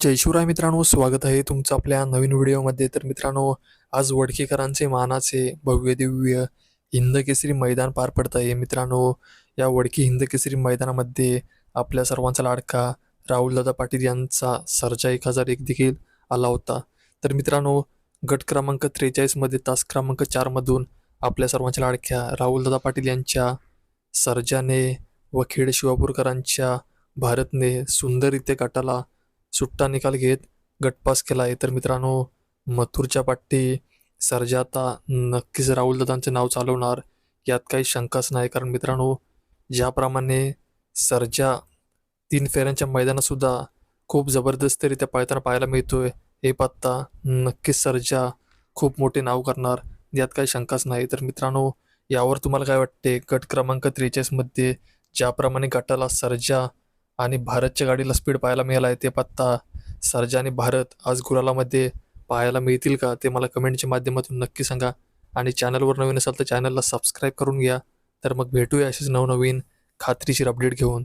जय शिवराय मित्रांनो स्वागत आहे तुमचं आपल्या नवीन व्हिडिओमध्ये. तर मित्रांनो आज वडकेकरांचे मानाचे भव्य दिव्य हिंदकेसरी मैदान पार पडत आहे. मित्रांनो या वडकी हिंदकेसरी मैदानामध्ये आपल्या सर्वांचा लाडका राहुलदादा पाटील यांचा सर्जा एक हजार एक देखील आला होता. तर मित्रांनो गट क्रमांक त्रेचाळीसमध्ये तास क्रमांक चारमधून आपल्या सर्वांच्या लाडक्या राहुलदादा पाटील यांच्या सर्जाने व खेड शिवापूरकरांच्या भारतने सुंदररित्या गटाला सुट्टा निकाल घेत गटपास केला आहे. तर मित्रांनो मथुरच्या पाठी सरजा आता नक्कीच राहुल दादांचे नाव चालवणार. यात काही शंकाच नाही कारण मित्रांनो ज्याप्रमाणे सरजा तीन फेऱ्यांच्या मैदानातसुद्धा खूप जबरदस्तरित्या पळताना पाहायला मिळतोय हे पत्ता नक्कीच सरजा खूप मोठे नाव करणार. यात काही शंकाच नाही. तर मित्रांनो यावर तुम्हाला काय वाटते? गट क्रमांक त्रेचाळीसमध्ये ज्याप्रमाणे गटाला सरजा आणि भारतच्या गाडीला स्पीड पाहायला मिळाला आहे ते पत्ता सर्जा आणि भारत आज गुरालामध्ये पाहायला मिळतील का ते मला कमेंटच्या माध्यमातून नक्की सांगा. आणि चॅनलवर नवीन असाल तर चॅनलला सबस्क्राईब करून घ्या. तर मग भेटूया असेच नवनवीन खात्रीशीर अपडेट घेऊन.